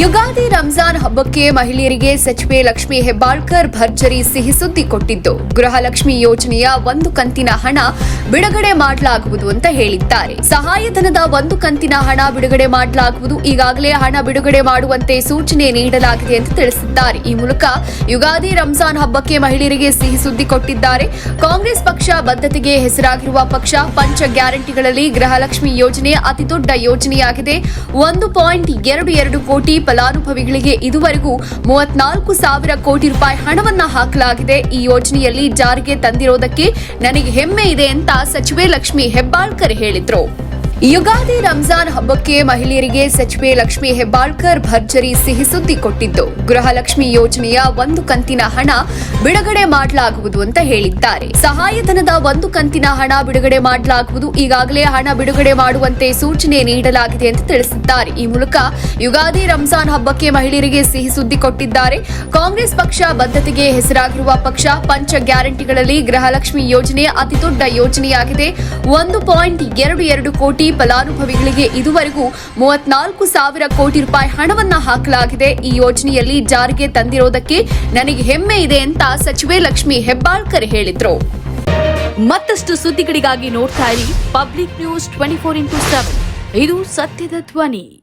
ಯುಗಾದಿ ರಂಜಾನ್ ಹಬ್ಬಕ್ಕೆ ಮಹಿಳೆಯರಿಗೆ ಸಚಿವೆ ಲಕ್ಷ್ಮಿ ಹೆಬ್ಬಾಳ್ಕರ್ ಭರ್ಜರಿ ಸಿಹಿ ಸುದ್ದಿ ಕೊಟ್ಟಿದ್ದು. ಗೃಹಲಕ್ಷ್ಮಿ ಯೋಜನೆಯ ಒಂದು ಕಂತಿನ ಹಣ ಬಿಡುಗಡೆ ಮಾಡಲಾಗುವುದು ಅಂತ ಹೇಳಿದ್ದಾರೆ. ಸಹಾಯಧನದ ಒಂದು ಕಂತಿನ ಹಣ ಬಿಡುಗಡೆ ಮಾಡಲಾಗುವುದು. ಈಗಾಗಲೇ ಹಣ ಬಿಡುಗಡೆ ಮಾಡುವಂತೆ ಸೂಚನೆ ನೀಡಲಾಗಿದೆ ಎಂದು ತಿಳಿಸಿದ್ದಾರೆ. ಈ ಮೂಲಕ ಯುಗಾದಿ ರಂಜಾನ್ ಹಬ್ಬಕ್ಕೆ ಮಹಿಳೆಯರಿಗೆ ಸಿಹಿ ಸುದ್ದಿ ಕೊಟ್ಟಿದ್ದಾರೆ. ಕಾಂಗ್ರೆಸ್ ಪಕ್ಷ ಬದ್ಧತೆಗೆ ಹೆಸರಾಗಿರುವ ಪಕ್ಷ ಪಂಚ ಗ್ಯಾರಂಟಿಗಳಲ್ಲಿ ಗೃಹಲಕ್ಷ್ಮಿ ಯೋಜನೆ ಅತಿದೊಡ್ಡ ಯೋಜನೆಯಾಗಿದೆ. ಒಂದು ಪಾಯಿಂಟ್ ಎರಡು ಎರಡು ಕೋಟಿ ಫಲಾನುಭವಿಗಳಿಗೆ ಇದುವರೆಗೂ ಮೂವತ್ನಾಲ್ಕು ಸಾವಿರ ಕೋಟಿ ರೂಪಾಯಿ ಹಣವನ್ನ ಹಾಕಲಾಗಿದೆ. ಈ ಯೋಜನೆಯಲ್ಲಿ ಜಾರಿಗೆ ತಂದಿರೋದಕ್ಕೆ ನನಗೆ ಹೆಮ್ಮೆ ಇದೆ ಅಂತ ಸಚಿವೆ ಲಕ್ಷ್ಮಿ ಹೆಬ್ಬಾಳ್ಕರ್ ಹೇಳಿದ್ರು. ಯುಗಾದಿ ರಂಜಾನ್ ಹಬ್ಬಕ್ಕೆ ಮಹಿಳೆಯರಿಗೆ ಸಚಿವೆ ಲಕ್ಷ್ಮಿ ಹೆಬ್ಬಾಳ್ಕರ್ ಭರ್ಜರಿ ಸಿಹಿ ಸುದ್ದಿ ಕೊಟ್ಟಿದ್ದು. ಗೃಹಲಕ್ಷ್ಮಿ ಯೋಜನೆಯ ಒಂದು ಕಂತಿನ ಹಣ ಬಿಡುಗಡೆ ಮಾಡಲಾಗುವುದು ಅಂತ ಹೇಳಿದ್ದಾರೆ. ಸಹಾಯಧನದ ಒಂದು ಕಂತಿನ ಹಣ ಬಿಡುಗಡೆ ಮಾಡಲಾಗುವುದು. ಈಗಾಗಲೇ ಹಣ ಬಿಡುಗಡೆ ಮಾಡುವಂತೆ ಸೂಚನೆ ನೀಡಲಾಗಿದೆ ಎಂದು ತಿಳಿಸಿದ್ದಾರೆ. ಈ ಮೂಲಕ ಯುಗಾದಿ ರಂಜಾನ್ ಹಬ್ಬಕ್ಕೆ ಮಹಿಳೆಯರಿಗೆ ಸಿಹಿ ಸುದ್ದಿ ಕೊಟ್ಟಿದ್ದಾರೆ. ಕಾಂಗ್ರೆಸ್ ಪಕ್ಷ ಬದ್ಧತೆಗೆ ಹೆಸರಾಗಿರುವ ಪಕ್ಷ ಪಂಚ ಗ್ಯಾರಂಟಿಗಳಲ್ಲಿ ಗೃಹಲಕ್ಷ್ಮಿ ಯೋಜನೆ ಅತಿದೊಡ್ಡ ಯೋಜನೆಯಾಗಿದೆ. ಒಂದು ಪಾಯಿಂಟ್ ಎರಡು ಎರಡು ಕೋಟಿ ಫಲಾನುಭವಿಗಳಿಗೆ ಇದುವರೆಗೂ ಮೂವತ್ನಾಲ್ಕು ಸಾವಿರ ಕೋಟಿ ರೂಪಾಯಿ ಹಣವನ್ನ ಹಾಕಲಾಗಿದೆ. ಈ ಯೋಜನೆಯಲ್ಲಿ ಜಾರಿಗೆ ತಂದಿರೋದಕ್ಕೆ ನನಗೆ ಹೆಮ್ಮೆ ಇದೆ ಅಂತ ಸಚಿವೆ ಲಕ್ಷ್ಮಿ ಹೆಬ್ಬಾಳ್ಕರ್ ಹೇಳಿದ್ರು. ಮತ್ತಷ್ಟು ಸುದ್ದಿಗಳಿಗಾಗಿ ನೋಡ್ತಾ ಇರಿ public news twenty four into seven. ಇದು ಸತ್ಯದ ಧ್ವನಿ.